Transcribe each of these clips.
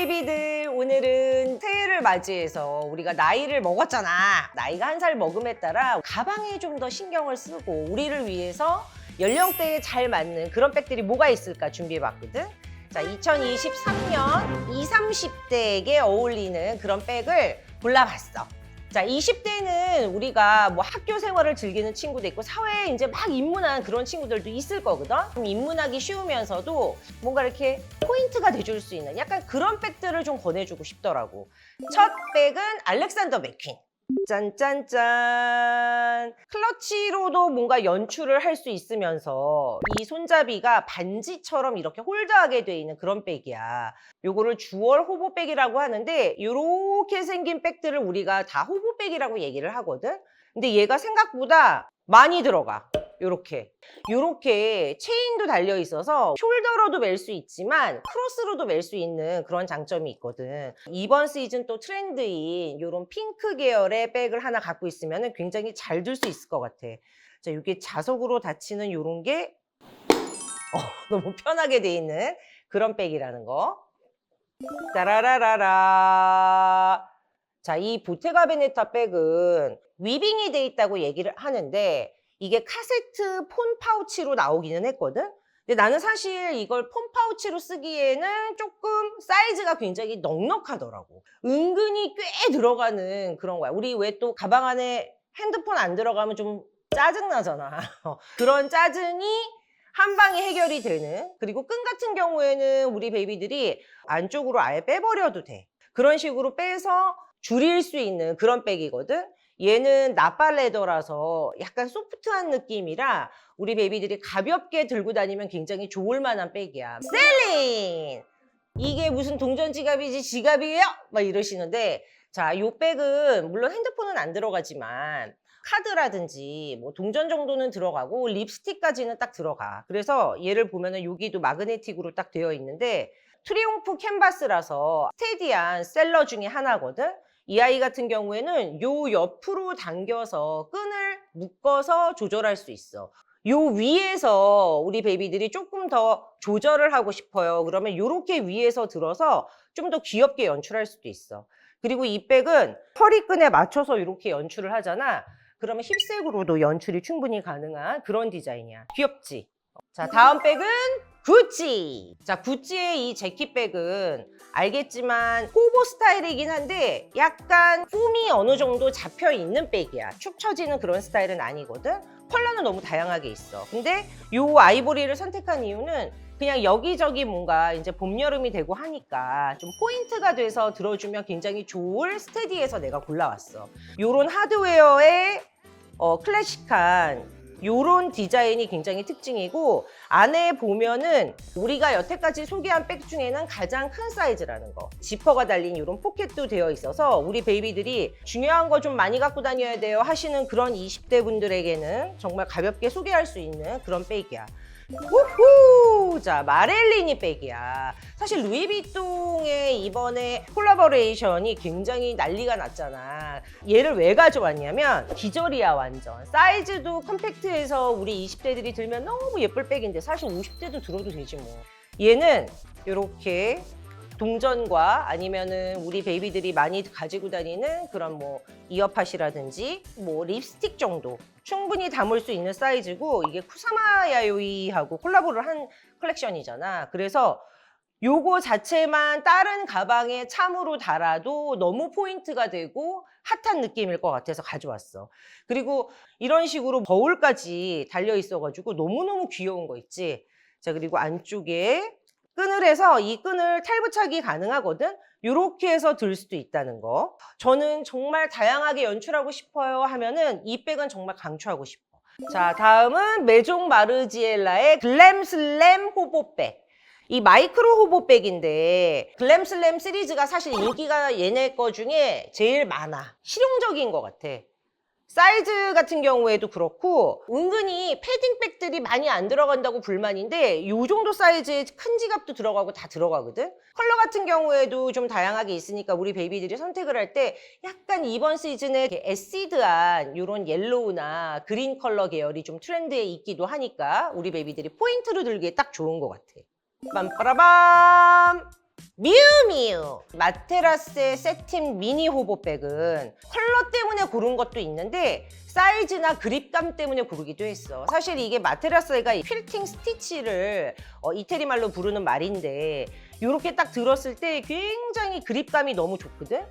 베이비들 오늘은 새해를 맞이해서 우리가 나이를 먹었잖아. 나이가 한 살 먹음에 따라 가방에 좀 더 신경을 쓰고 우리를 위해서 연령대에 잘 맞는 그런 백들이 뭐가 있을까 준비해봤거든? 자 2023년 20, 30대에게 어울리는 그런 백을 골라봤어 자, 20대는 우리가 뭐 학교 생활을 즐기는 친구도 있고 사회에 이제 막 입문한 그런 친구들도 있을 거거든. 좀 입문하기 쉬우면서도 뭔가 이렇게 포인트가 돼줄 수 있는 약간 그런 백들을 좀 권해주고 싶더라고. 첫 백은 알렉산더 맥퀸. 짠짠짠. 클러치로도 뭔가 연출을 할 수 있으면서 이 손잡이가 반지처럼 이렇게 홀드하게 돼 있는 그런 백이야. 요거를 주얼 호보백이라고 하는데 이렇게 생긴 백들을 우리가 다 호보백이라고 얘기를 하거든. 근데 얘가 생각보다 많이 들어가. 요렇게. 요렇게 체인도 달려 있어서 숄더로도 멜 수 있지만 크로스로도 멜 수 있는 그런 장점이 있거든. 이번 시즌 또 트렌드인 요런 핑크 계열의 백을 하나 갖고 있으면 굉장히 잘 들 수 있을 것 같아. 자, 이게 자석으로 닫히는 요런 게 어, 너무 편하게 돼 있는 그런 백이라는 거. 따라라라라. 자, 이 보테가 베네타 백은 위빙이 돼 있다고 얘기를 하는데 이게 카세트 폰 파우치로 나오기는 했거든. 근데 나는 사실 이걸 폰 파우치로 쓰기에는 조금 사이즈가 굉장히 넉넉하더라고. 은근히 꽤 들어가는 그런 거야. 우리 왜 또 가방 안에 핸드폰 안 들어가면 좀 짜증나잖아. 그런 짜증이 한 방에 해결이 되는 그리고 끈 같은 경우에는 우리 베이비들이 안쪽으로 아예 빼버려도 돼. 그런 식으로 빼서 줄일 수 있는 그런 백이거든. 얘는 나팔 레더라서 약간 소프트한 느낌이라 우리 베이비들이 가볍게 들고 다니면 굉장히 좋을 만한 백이야. 셀린! 이게 무슨 동전 지갑이지 지갑이에요? 막 이러시는데 자, 요 백은 물론 핸드폰은 안 들어가지만 카드라든지 뭐 동전 정도는 들어가고 립스틱까지는 딱 들어가. 그래서 얘를 보면은 여기도 마그네틱으로 딱 되어 있는데 트리ум프 캔버스라서 스테디한 셀러 중에 하나거든. 이 아이 같은 경우에는 요 옆으로 당겨서 끈을 묶어서 조절할 수 있어. 요 위에서 우리 베이비들이 조금 더 조절을 하고 싶어요. 그러면 요렇게 위에서 들어서 좀 더 귀엽게 연출할 수도 있어. 그리고 이 백은 허리끈에 맞춰서 이렇게 연출을 하잖아. 그러면 힙색으로도 연출이 충분히 가능한 그런 디자인이야. 귀엽지? 자, 다음 백은 구찌. 자, 구찌의 이 재킷백은 알겠지만 호보 스타일이긴 한데 약간 폼이 어느 정도 잡혀 있는 백이야. 축 처지는 그런 스타일은 아니거든. 컬러는 너무 다양하게 있어. 근데 요 아이보리를 선택한 이유는 그냥 여기저기 뭔가 이제 봄, 여름이 되고 하니까 좀 포인트가 돼서 들어주면 굉장히 좋을 스테디에서 내가 골라왔어. 요런 하드웨어의 어, 클래식한 요런 디자인이 굉장히 특징이고 안에 보면은 우리가 여태까지 소개한 백 중에는 가장 큰 사이즈라는 거. 지퍼가 달린 이런 포켓도 되어 있어서 우리 베이비들이 중요한 거 좀 많이 갖고 다녀야 돼요 하시는 그런 20대 분들에게는 정말 가볍게 소개할 수 있는 그런 백이야 우후! 자, 마렐리니 백이야. 사실 루이비통의 이번에 콜라보레이션이 굉장히 난리가 났잖아. 얘를 왜 가져왔냐면 기절이야 완전. 사이즈도 컴팩트해서 우리 20대들이 들면 너무 예쁠 백인데 사실 50대도 들어도 되지 뭐. 얘는 이렇게 동전과 아니면은 우리 베이비들이 많이 가지고 다니는 그런 뭐 이어팟이라든지 뭐 립스틱 정도 충분히 담을 수 있는 사이즈고 이게 쿠사마 야요이하고 콜라보를 한 컬렉션이잖아. 그래서 요거 자체만 다른 가방에 참으로 달아도 너무 포인트가 되고 핫한 느낌일 것 같아서 가져왔어. 그리고 이런 식으로 거울까지 달려 있어가지고 너무너무 귀여운 거 있지. 자, 그리고 안쪽에 끈을 해서 이 끈을 탈부착이 가능하거든. 이렇게 해서 들 수도 있다는 거. 저는 정말 다양하게 연출하고 싶어요 하면은 이 백은 정말 강추하고 싶어. 자, 다음은 메종 마르지엘라의 글램슬램 호보백. 이 마이크로 호보백인데 글램슬램 시리즈가 사실 인기가 얘네 거 중에 제일 많아. 실용적인 것 같아. 사이즈 같은 경우에도 그렇고 은근히 패딩백들이 많이 안 들어간다고 불만인데 이 정도 사이즈의 큰 지갑도 들어가고 다 들어가거든? 컬러 같은 경우에도 좀 다양하게 있으니까 우리 베이비들이 선택을 할 때 약간 이번 시즌에 애시드한 이런 옐로우나 그린 컬러 계열이 좀 트렌드에 있기도 하니까 우리 베이비들이 포인트로 들기에 딱 좋은 것 같아. 빰빠라밤 미우미우. 마테라스의 세틴 미니 호보백은 컬러 때문에 고른 것도 있는데 사이즈나 그립감 때문에 고르기도 했어. 사실 이게 마테라스가 이 필팅 스티치를 어, 이태리 말로 부르는 말인데 이렇게 딱 들었을 때 굉장히 그립감이 너무 좋거든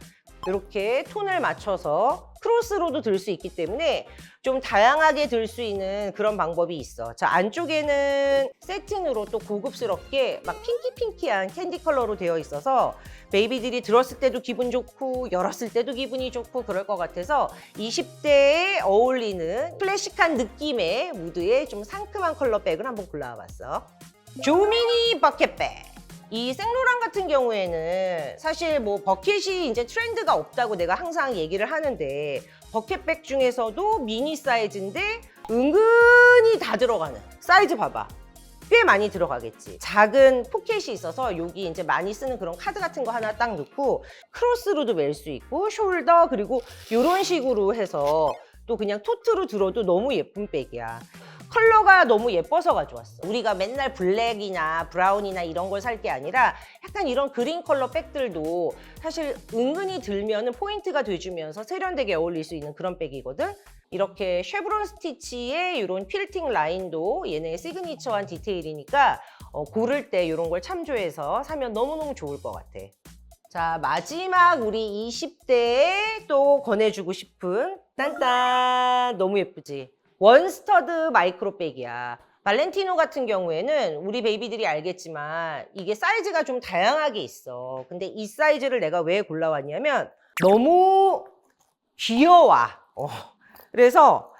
이렇게 톤을 맞춰서 크로스로도 들 수 있기 때문에 좀 다양하게 들 수 있는 그런 방법이 있어. 자, 안쪽에는 세틴으로 또 고급스럽게 막 핑키핑키한 캔디 컬러로 되어 있어서 베이비들이 들었을 때도 기분 좋고 열었을 때도 기분이 좋고 그럴 것 같아서 20대에 어울리는 클래식한 느낌의 무드의 좀 상큼한 컬러 백을 한번 골라와 봤어. 조미니 버켓백. 이 생로랑 같은 경우에는 사실 뭐 버켓이 이제 트렌드가 없다고 내가 항상 얘기를 하는데 버켓백 중에서도 미니 사이즈인데 은근히 다 들어가는 사이즈 봐봐. 꽤 많이 들어가겠지. 작은 포켓이 있어서 여기 이제 많이 쓰는 그런 카드 같은 거 하나 딱 넣고 크로스로도 멜 수 있고 숄더 그리고 이런 식으로 해서 또 그냥 토트로 들어도 너무 예쁜 백이야. 컬러가 너무 예뻐서 가져왔어. 우리가 맨날 블랙이나 브라운이나 이런 걸 살 게 아니라 약간 이런 그린 컬러 백들도 사실 은근히 들면은 포인트가 돼주면서 세련되게 어울릴 수 있는 그런 백이거든. 이렇게 쉐브론 스티치의 이런 필팅 라인도 얘네의 시그니처한 디테일이니까 어, 고를 때 이런 걸 참조해서 사면 너무너무 좋을 것 같아. 자, 마지막 우리 20대에 또 권해주고 싶은 딴딴 너무 예쁘지? 원스터드 마이크로백이야. 발렌티노 같은 경우에는 우리 베이비들이 알겠지만 이게 사이즈가 좀 다양하게 있어. 근데 이 사이즈를 내가 왜 골라왔냐면 너무 귀여워. 어. 그래서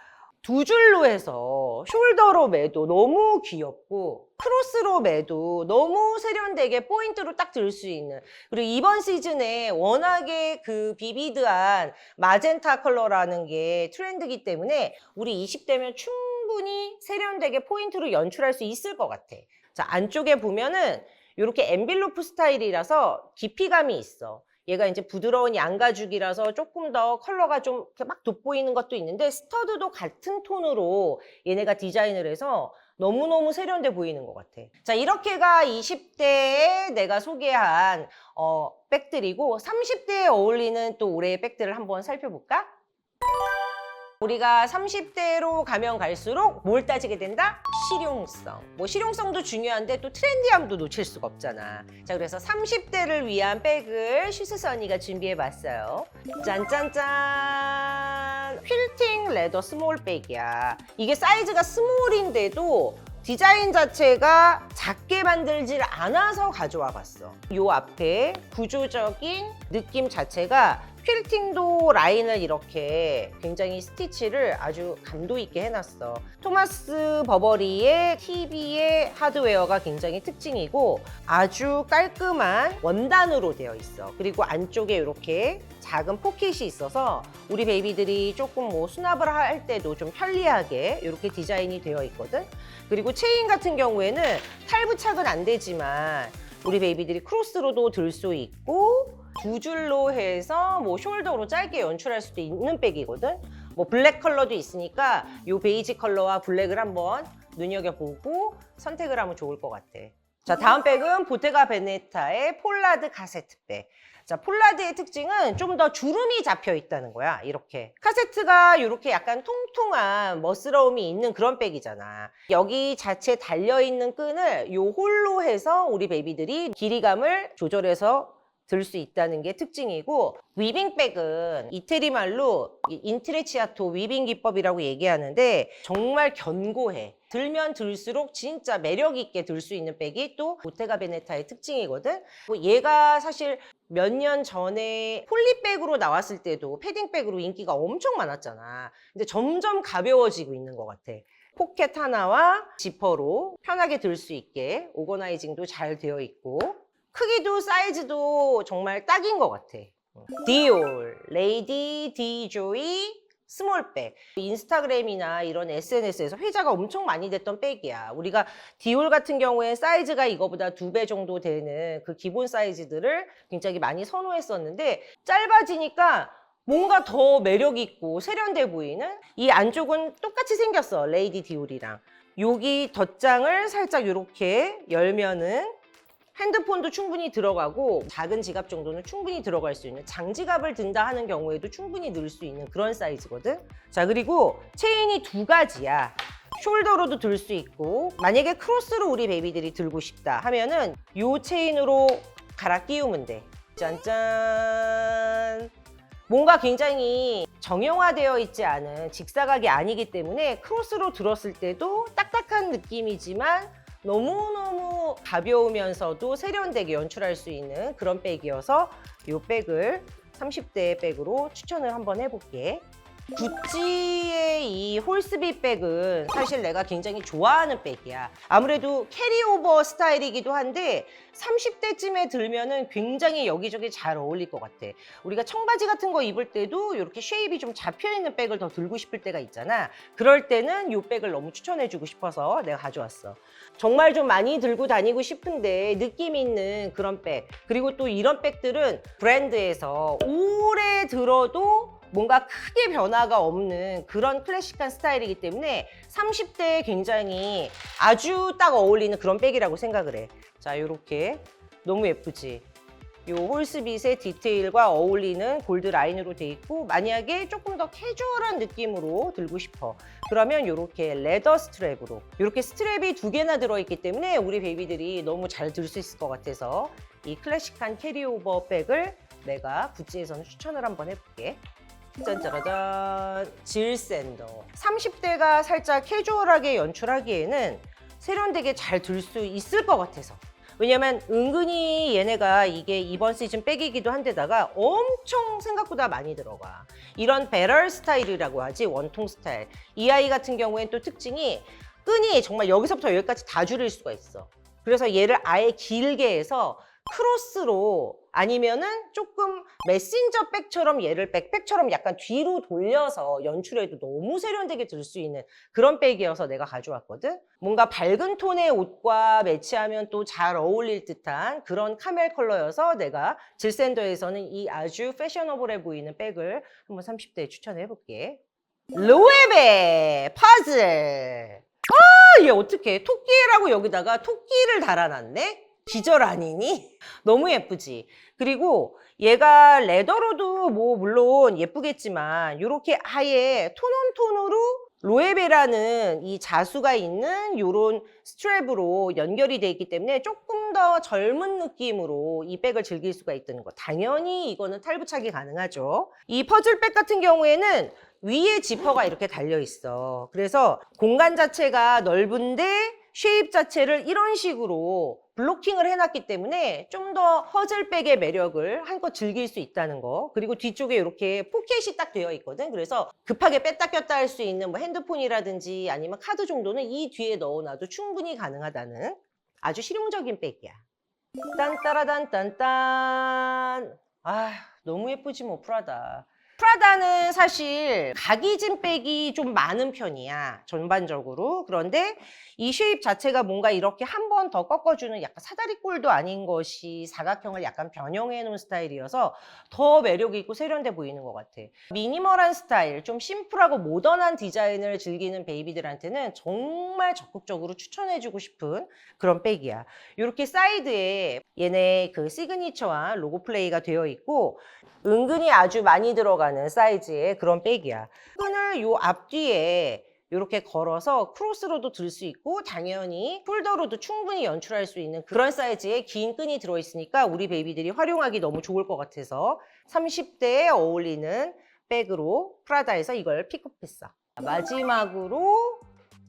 두 줄로 해서 숄더로 매도 너무 귀엽고 크로스로 매도 너무 세련되게 포인트로 딱 들 수 있는 그리고 이번 시즌에 워낙에 그 비비드한 마젠타 컬러라는 게 트렌드기 때문에 우리 20대면 충분히 세련되게 포인트로 연출할 수 있을 것 같아. 자 안쪽에 보면은 이렇게 엠빌로프 스타일이라서 깊이감이 있어. 얘가 이제 부드러운 양가죽이라서 조금 더 컬러가 좀 막 돋보이는 것도 있는데 스터드도 같은 톤으로 얘네가 디자인을 해서 너무너무 세련돼 보이는 것 같아. 자, 이렇게가 20대에 내가 소개한 어, 백들이고 30대에 어울리는 또 올해의 백들을 한번 살펴볼까? 우리가 30대로 가면 갈수록 뭘 따지게 된다? 실용성. 뭐 실용성도 중요한데 또 트렌디함도 놓칠 수가 없잖아. 자, 그래서 30대를 위한 백을 슈스선이가 준비해 봤어요. 짠짠짠! 퀼팅 레더 스몰 백이야. 이게 사이즈가 스몰인데도 디자인 자체가 작게 만들질 않아서 가져와 봤어. 요 앞에 구조적인 느낌 자체가 퀼팅도 라인을 이렇게 굉장히 스티치를 아주 감도 있게 해놨어. 토마스 버버리의 TV의 하드웨어가 굉장히 특징이고 아주 깔끔한 원단으로 되어 있어. 그리고 안쪽에 이렇게 작은 포켓이 있어서 우리 베이비들이 조금 뭐 수납을 할 때도 좀 편리하게 이렇게 디자인이 되어 있거든. 그리고 체인 같은 경우에는 탈부착은 안 되지만 우리 베이비들이 크로스로도 들 수 있고 두 줄로 해서 뭐 숄더로 짧게 연출할 수도 있는 백이거든. 뭐 블랙 컬러도 있으니까 요 베이지 컬러와 블랙을 한번 눈여겨보고 선택을 하면 좋을 것 같아. 자, 다음 백은 보테가 베네타의 폴라드 카세트 백. 자, 폴라드의 특징은 좀 더 주름이 잡혀 있다는 거야. 이렇게. 카세트가 이렇게 약간 통통한 멋스러움이 있는 그런 백이잖아. 여기 자체 달려있는 끈을 요 홀로 해서 우리 베이비들이 길이감을 조절해서 들 수 있다는 게 특징이고 위빙백은 이태리 말로 이 인트레치아토 위빙 기법이라고 얘기하는데 정말 견고해. 들면 들수록 진짜 매력 있게 들 수 있는 백이 또 보테가 베네타의 특징이거든. 뭐 얘가 사실 몇 년 전에 폴리백으로 나왔을 때도 패딩백으로 인기가 엄청 많았잖아. 근데 점점 가벼워지고 있는 것 같아. 포켓 하나와 지퍼로 편하게 들 수 있게 오거나이징도 잘 되어 있고 크기도 사이즈도 정말 딱인 것 같아. 디올, 레이디 디조이 스몰백. 인스타그램이나 이런 SNS에서 회자가 엄청 많이 됐던 백이야. 우리가 디올 같은 경우에 사이즈가 이거보다 두 배 정도 되는 그 기본 사이즈들을 굉장히 많이 선호했었는데 짧아지니까 뭔가 더 매력 있고 세련돼 보이는 이 안쪽은 똑같이 생겼어. 레이디 디올이랑. 여기 덧장을 살짝 이렇게 열면은 핸드폰도 충분히 들어가고 작은 지갑 정도는 충분히 들어갈 수 있는 장지갑을 든다 하는 경우에도 충분히 넣을 수 있는 그런 사이즈거든. 자 그리고 체인이 두 가지야. 숄더로도 들 수 있고 만약에 크로스로 우리 베이비들이 들고 싶다 하면은 요 체인으로 갈아 끼우면 돼. 짠짠. 뭔가 굉장히 정형화되어 있지 않은 직사각이 아니기 때문에 크로스로 들었을 때도 딱딱한 느낌이지만 너무너무 가벼우면서도 세련되게 연출할 수 있는 그런 백이어서 이 백을 30대 백으로 추천을 한번 해볼게. 구찌의 이 홀스비 백은 사실 내가 굉장히 좋아하는 백이야. 아무래도 캐리오버 스타일이기도 한데 30대쯤에 들면은 굉장히 여기저기 잘 어울릴 것 같아. 우리가 청바지 같은 거 입을 때도 이렇게 쉐입이 좀 잡혀 있는 백을 더 들고 싶을 때가 있잖아. 그럴 때는 이 백을 너무 추천해주고 싶어서 내가 가져왔어. 정말 좀 많이 들고 다니고 싶은데 느낌 있는 그런 백. 그리고 또 이런 백들은 브랜드에서 오래 들어도 뭔가 크게 변화가 없는 그런 클래식한 스타일이기 때문에 30대에 굉장히 아주 딱 어울리는 그런 백이라고 생각을 해. 자, 요렇게 너무 예쁘지? 요 홀스빗의 디테일과 어울리는 골드 라인으로 돼 있고 만약에 조금 더 캐주얼한 느낌으로 들고 싶어 그러면 요렇게 레더 스트랩으로 요렇게 스트랩이 두 개나 들어있기 때문에 우리 베이비들이 너무 잘 들 수 있을 것 같아서 이 클래식한 캐리오버 백을 내가 구찌에서는 추천을 한번 해볼게 짠짜라짠 질샌더. 30대가 살짝 캐주얼하게 연출하기에는 세련되게 잘 들 수 있을 것 같아서. 왜냐면 은근히 얘네가 이게 이번 시즌 백이기도 한데다가 엄청 생각보다 많이 들어가. 이런 배럴 스타일이라고 하지 원통 스타일. 이 아이 같은 경우엔 또 특징이 끈이 정말 여기서부터 여기까지 다 줄일 수가 있어. 그래서 얘를 아예 길게 해서 크로스로 아니면은 조금 메신저 백처럼 얘를 백백처럼 약간 뒤로 돌려서 연출해도 너무 세련되게 들 수 있는 그런 백이어서 내가 가져왔거든. 뭔가 밝은 톤의 옷과 매치하면 또 잘 어울릴 듯한 그런 카멜 컬러여서 내가 질샌더에서는 이 아주 패셔너블해 보이는 백을 한번 30대에 추천해 볼게. 로에베 파즐. 아, 얘 어떻게 토끼라고 여기다가 토끼를 달아놨네? 기절 아니니? 너무 예쁘지? 그리고 얘가 레더로도 뭐 물론 예쁘겠지만 이렇게 아예 톤온톤으로 로에베라는 이 자수가 있는 이런 스트랩으로 연결이 돼 있기 때문에 조금 더 젊은 느낌으로 이 백을 즐길 수가 있다는 거. 당연히 이거는 탈부착이 가능하죠. 이 퍼즐백 같은 경우에는 위에 지퍼가 이렇게 달려 있어. 그래서 공간 자체가 넓은데 쉐입 자체를 이런 식으로 블로킹을 해놨기 때문에 좀 더 퍼즐백의 매력을 한껏 즐길 수 있다는 거. 그리고 뒤쪽에 이렇게 포켓이 딱 되어 있거든. 그래서 급하게 뺐다 꼈다 할 수 있는 뭐 핸드폰이라든지 아니면 카드 정도는 이 뒤에 넣어놔도 충분히 가능하다는 아주 실용적인 백이야. 딴따라단 딴딴. 아 너무 예쁘지 뭐 프라다. 프라다는 사실 각이진 백이 좀 많은 편이야 전반적으로. 그런데 이 쉐입 자체가 뭔가 이렇게 한 번 더 꺾어주는 약간 사다리꼴도 아닌 것이 사각형을 약간 변형해 놓은 스타일이어서 더 매력 있고 세련돼 보이는 것 같아. 미니멀한 스타일 좀 심플하고 모던한 디자인을 즐기는 베이비들한테는 정말 적극적으로 추천해주고 싶은 그런 백이야. 이렇게 사이드에 얘네 그 시그니처와 로고 플레이가 되어 있고 은근히 아주 많이 들어가 는 사이즈의 그런 백이야. 끈을 요 앞뒤에 이렇게 걸어서 크로스로도 들 수 있고 당연히 폴더로도 충분히 연출할 수 있는 그런 사이즈의 긴 끈이 들어있으니까 우리 베이비들이 활용하기 너무 좋을 것 같아서 30대에 어울리는 백으로 프라다에서 이걸 픽업했어. 마지막으로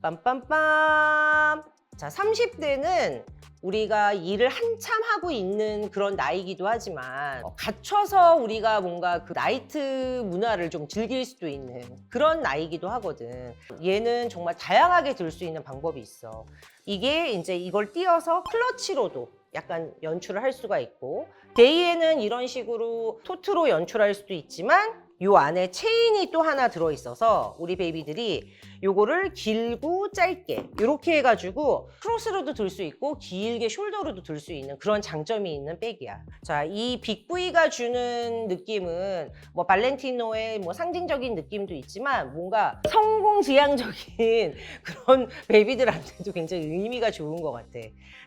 빰빰빰 자 30대는 우리가 일을 한참 하고 있는 그런 나이기도 하지만 어, 갇혀서 우리가 뭔가 그 나이트 문화를 좀 즐길 수도 있는 그런 나이기도 하거든. 얘는 정말 다양하게 들 수 있는 방법이 있어. 이게 이제 이걸 띄어서 클러치로도 약간 연출을 할 수가 있고 데이에는 이런 식으로 토트로 연출할 수도 있지만 요 안에 체인이 또 하나 들어있어서 우리 베이비들이 요거를 길고 짧게 이렇게 해가지고 크로스로도 들 수 있고 길게 숄더로도 들 수 있는 그런 장점이 있는 백이야. 자, 이 빅브이가 주는 느낌은 뭐 발렌티노의 뭐 상징적인 느낌도 있지만 뭔가 성공지향적인 그런 베이비들한테도 굉장히 의미가 좋은 것 같아.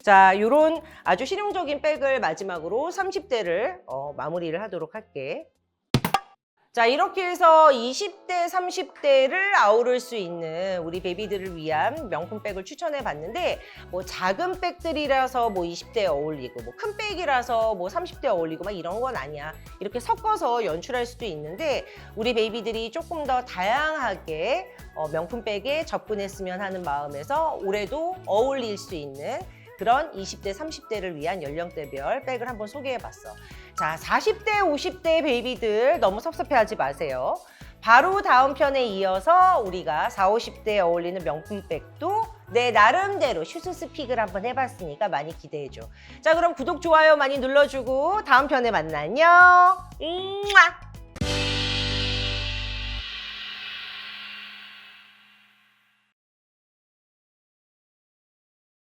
자, 요런 아주 실용적인 백을 마지막으로 30대를 어, 마무리를 하도록 할게. 자, 이렇게 해서 20대, 30대를 아우를 수 있는 우리 베비들을 위한 명품 백을 추천해 봤는데, 뭐 작은 백들이라서 뭐 20대에 어울리고, 뭐 큰 백이라서 뭐 30대에 어울리고 막 이런 건 아니야. 이렇게 섞어서 연출할 수도 있는데, 우리 베이비들이 조금 더 다양하게 어, 명품 백에 접근했으면 하는 마음에서 올해도 어울릴 수 있는 그런 20대, 30대를 위한 연령대별 백을 한번 소개해 봤어. 자, 40대, 50대 베이비들 너무 섭섭해하지 마세요. 바로 다음 편에 이어서 우리가 4, 50대에 어울리는 명품 백도 내 나름대로 슈스스 픽을 한번 해봤으니까 많이 기대해줘. 자, 그럼 구독, 좋아요 많이 눌러주고 다음 편에 만나. 안녕! 음